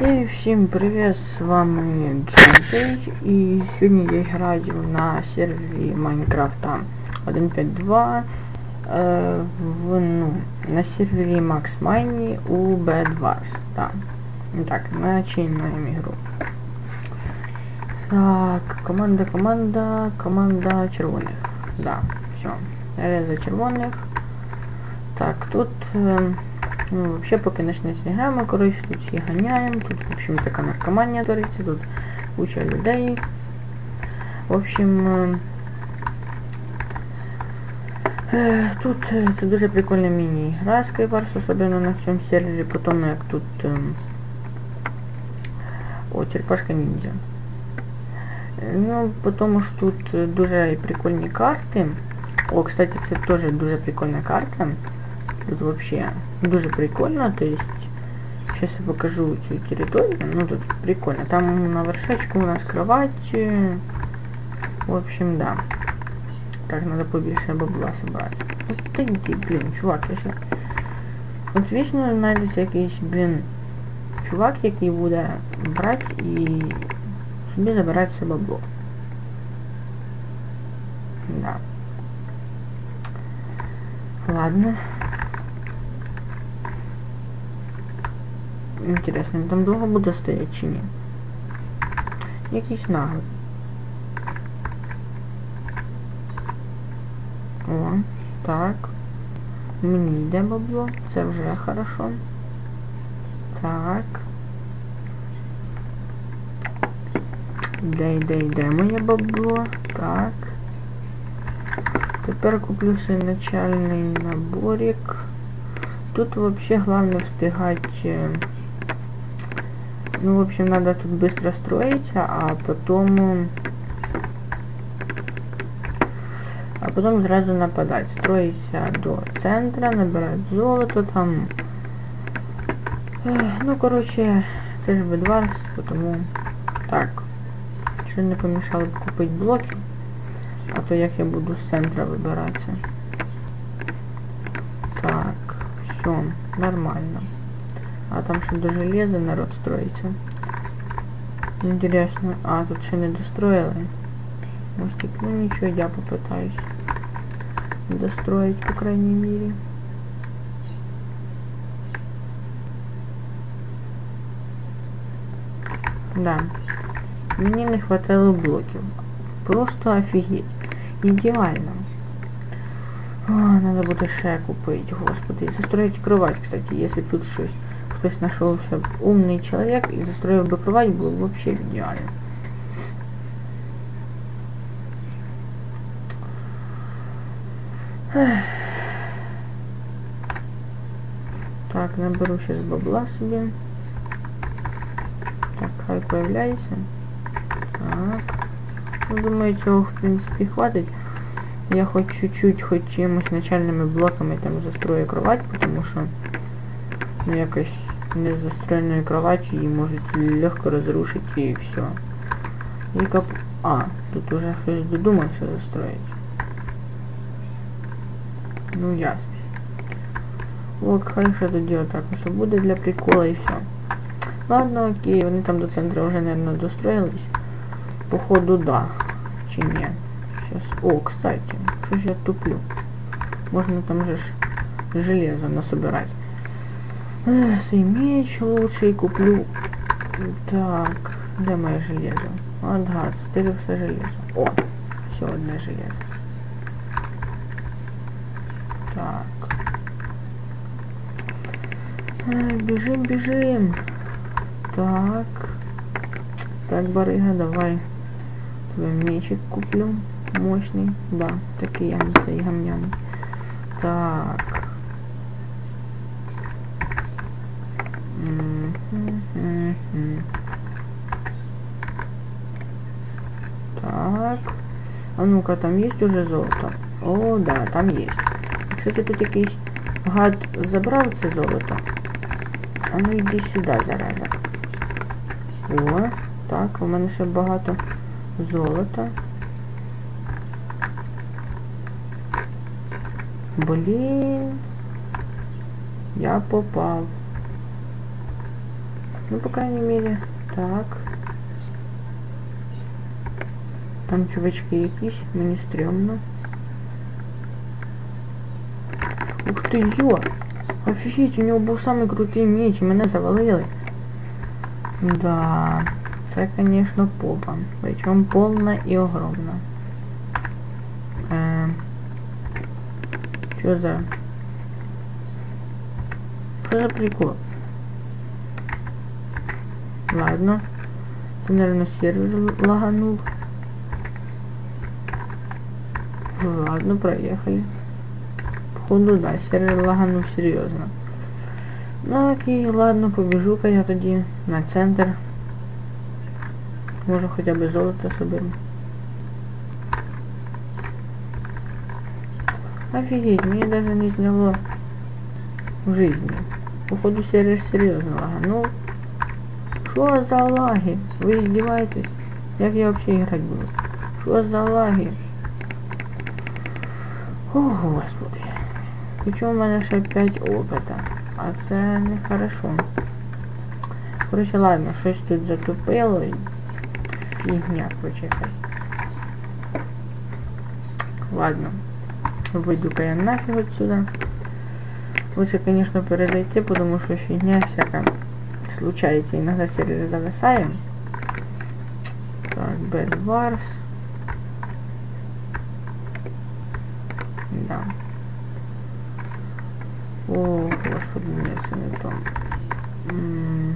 И всем привет, с вами Джей и сегодня я играю на сервере Майнкрафта 1.5.2 э, е, в, ну, на сервере Max Mine у BadWars. Да. Итак, ну мы начинаем игру. Так, команда, команда, команда червоних, да, все, реза червоных. Так, тут... Э, Е, Ну, вообще, поки почнеться грама, коротше, тут всі ганяємо, тут, в общем, така наркоманія твориться, тут куча людей. В общем, е, тут е, це дуже прикольна міні-гра Skywars, особливо на цьому сервері, по тому як тут е, о, черепашка ніндзя. Ну, потому що тут дуже прикольні карти. О, кстати, це теж дуже прикольна карта. Тут вообще дуже прикольно, то есть сейчас я покажу цю территорию, ну тут прикольно. Там на вершечку у нас кровать, в общем, да. Так, надо побольше бабла собрать. Вот ты иди, блин, чувак, я сейчас... От вічно знайдеться якийсь, блін, чувак, який буде брати і собі забирати все бабло. Да. Ладно. Інтересно, він там довго буде стояти чи ні? Якийсь наглий. О, так. Мені йде бабло, це вже хорошо. Так. Де йде, йде моє бабло. Так. Тепер куплю свій начальний наборик. Тут вообще главное встигать ну, в общем, надо тут быстро строить, а потом... А потом сразу нападать. Строить до центра, набирать золото там. Ну, короче, це ж бедварс, потому... Так. Що не помішало б купити блоки. А то як я буду з центра вибиратися. Так, все, нормально. А там ще до железа народ строится. Интересно. А, тут ще не достроили. Мостик, ну ничего, я попытаюсь достроить, по крайней мере. Да. Мені не хватало блоків. Просто офігеть. Ідеально. А, надо буде ще купити, господи. И застроить кровать, кстати, если тут щось хтось нашелся умный человек и застроил бы кровать, был вообще идеально. Так, наберу сейчас бабла себе. Так, хай появляется. Так. Ну, думаю, цього, в принципе, хватит. Я хоть чуть-чуть, хоть чем-то начальными блоками там застрою кровать, потому что ну, якось незастроенную кровать и может легко разрушить и все. И кап... А, тут уже хтось додумався застроить. Ну ясно. Ок, хай що тоді отак ось буде для прикола і все. Ладно, окей, вони там до центра вже, наверное, достроились. Походу, да. Чи ні? Сейчас. О, кстати, що ж я туплю? Можна там же ж железо насобирать. Свой меч лучший куплю. Так, где мое железо? Ага, 4 все железо. О, все одне железо. Так. Ай, бежим, бежим. Так. Так, барыга, давай. Тебе мечик куплю. Мощный. Да, такий я цей гамняний. Так. Так. А ну-ка, там есть уже золото? О, да, там есть. Кстати, тут якийсь гад забрав це золото. А ну йди сюди, зараза. О, так, у мене ще багато золота. Блін. Я попав. Ну, по крайней мере, так. Там чувачки якісь, мені стрьомно. Ух ти, йо! Офігеть, у нього був самий крутий меч, і мене завалили. Да, це, конечно, попа. Причому повна і огромна. Е, що за... Що за прикол? Ладно. Це, наверное, сервер лаганул. Ладно, проехали. Походу, да, сервер лаганул серьезно. Ну окей, ладно, побежу-ка я тоді на центр. Може хоча б золото соберу. Офигеть, мне даже не сняло в жизни. Походу сервер серьезно лаганул. Что за лаги? Вы издеваетесь? Як я вообще играть буду? Что за лаги? О, господи. Причому в мене ще 5 опита. А це не хорошо. Короче, ладно, щось тут затупило. і Фігня, короче. Ладно. Выйду-ка я нафиг отсюда. Лучше, конечно, перезайти, потому что фигня всякая случается. Иногда сервер зависаем. Так, Bad Wars. Да. О, господи, ні, це не то. М,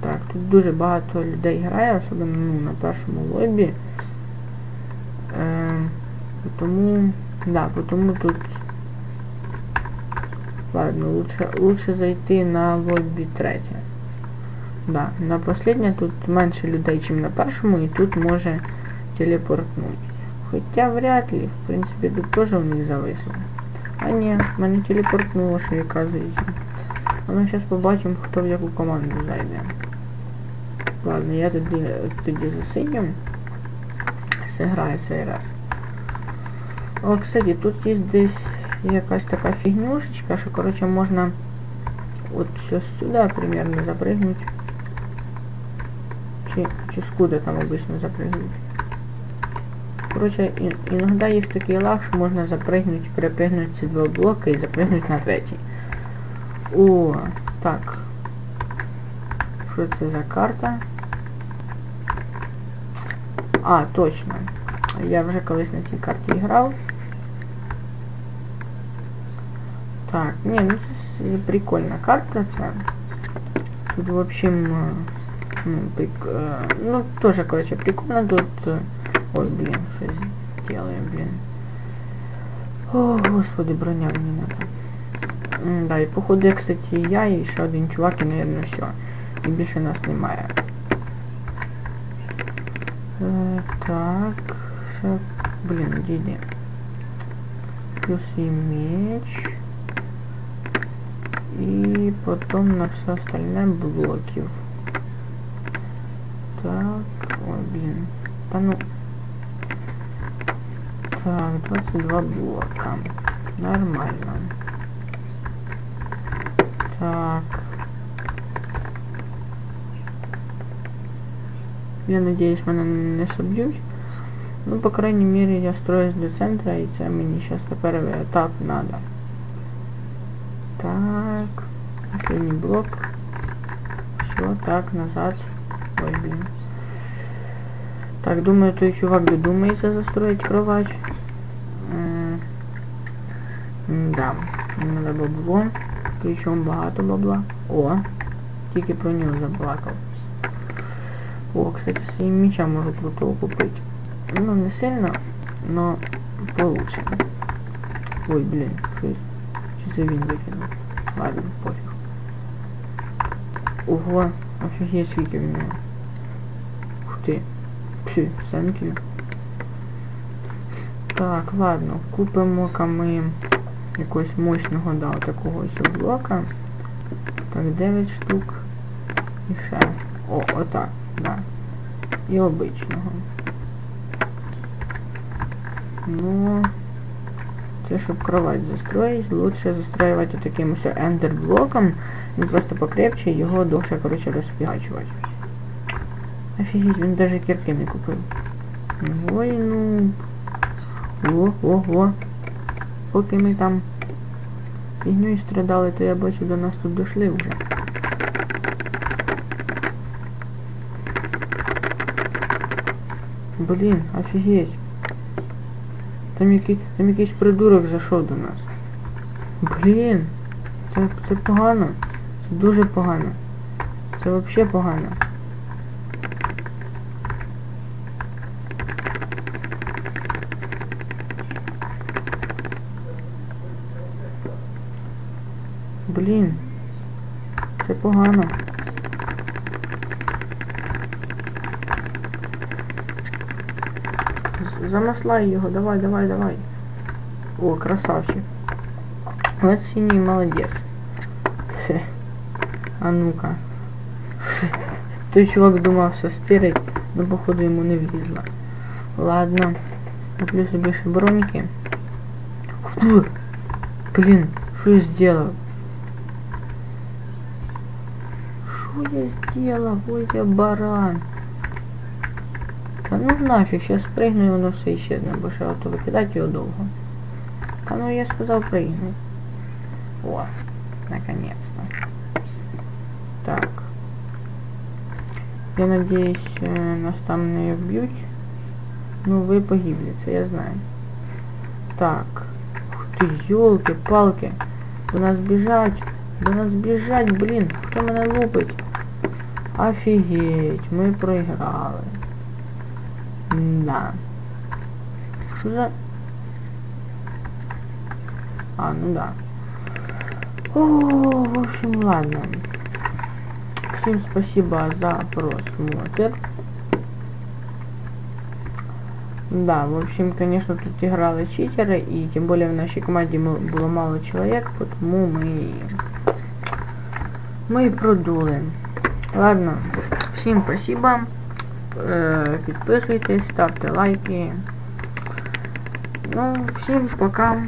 Так, тут дуже багато людей грає, особливо ну, на першому лобі. Е, тому, да, тому тут Ладно, лучше, лучше зайти на лобі третє. Да, на последнє тут менше людей, ніж на першому, і тут може телепортнуть. Хоча вряд ли, в принципі, тут теж у них зависло. А ні, мене телепортнуло, що оказується. А ну зараз побачимо, хто в яку команду зайде. Ладно, я тоді, тоді засидім. Зіграю цей раз. О, кстати, тут є десь якась така фігнюшечка, що, короче, можна от все сюда примерно запрыгнуть. Чи, чи скуда там обычно запрыгнуть. Короче, иногда есть такие лаг, что можно запрыгнуть, перепрыгнуть ці два блока и запрыгнуть на третій. О, так. Що це за карта? А, точно. Я вже колись на цій карті грав. Так, не, ну це прикольна карта це. Тут в общем, ну, прик... ну тоже, короче, прикольно тут. Ой, блин, что я делаю, блин. О, господи, броня мені надо. М да, і походу, кстати, я і ще один чувак, і, наверное, все. І більше нас немає. Е, так, ще, блін, діді. Плюс і меч. И потом на все остальное блоків. Так, ой, блин. Да ну. Так, 22 блока. Нормально. Так. Я надеюсь, мене не соб'ють. Ну, по крайней мере, я строюсь до центра, і це мені зараз на перший етап надо. Так. Последний блок. Все, так, назад Ой, блин. Так, думаю, той чувак додумається застроить кровать. М да, надо бабло. Причому багато бабла. О, тільки про нього заплакав. О, кстати, своїм меча можу крутого купити. Ну, не сильно, но получше. Ой, блин, что Чи це він викинув? Ладно, пофіг. Ого, офігеть скільки в нього. Ух ти. Пші. Так, ладно, купимо-ка ми якогось мощного, да, такого ось блока. Так, 9 штук. І ще. О, отак, да. І обичного. Ну... Це щоб кровать застроить, лучше застроювати таким ось ендерблоком. Він просто покрепче, його довше, коротше, розфігачувати. Офігеть, він навіть кірки не купив. Ой, ну. О, о, о. Поки ми там фігньою страдали, то я бачу, до нас тут дошли вже. Блін, офігеть. Там який, там якийсь придурок зайшов до нас. Блін, це, це погано. Це дуже погано. Це взагалі погано. Блін. Це погано. З- Замаслай його, давай, давай, давай. О, красавчик. Вот синий молодец. Хе. А ну-ка. Хе. Той чувак думав все стирить, но походу ему не влізло. Ладно. Куплю собі ще броніки. Фу. Блін, що я сделал? Что я сделал? Ой, я баран. Та ну нафиг, сейчас прыгну и воно все исчезне, бо ще ото викидати його довго. Та ну я сказав прыгну. О, наконец-то. Так. Я надеюсь, э, нас там не вб'ють. Ну, ви погибли, я знаю. Так. Ух ти, ёлки-палки. До нас біжать. До нас біжать, блін. Хто мене лупить? Офігеть, ми проіграли. Да. Що за... А, ну да. О, в общем, ладно. Всем спасибо за просмотр. Да, в общем, конечно, тут играли читеры, и тем более в нашей команде м- было мало человек, потому мы... мы и продули. Ладно, всем спасибо. Э, Підписуйтесь, ставте лайки. Ну, всім пока.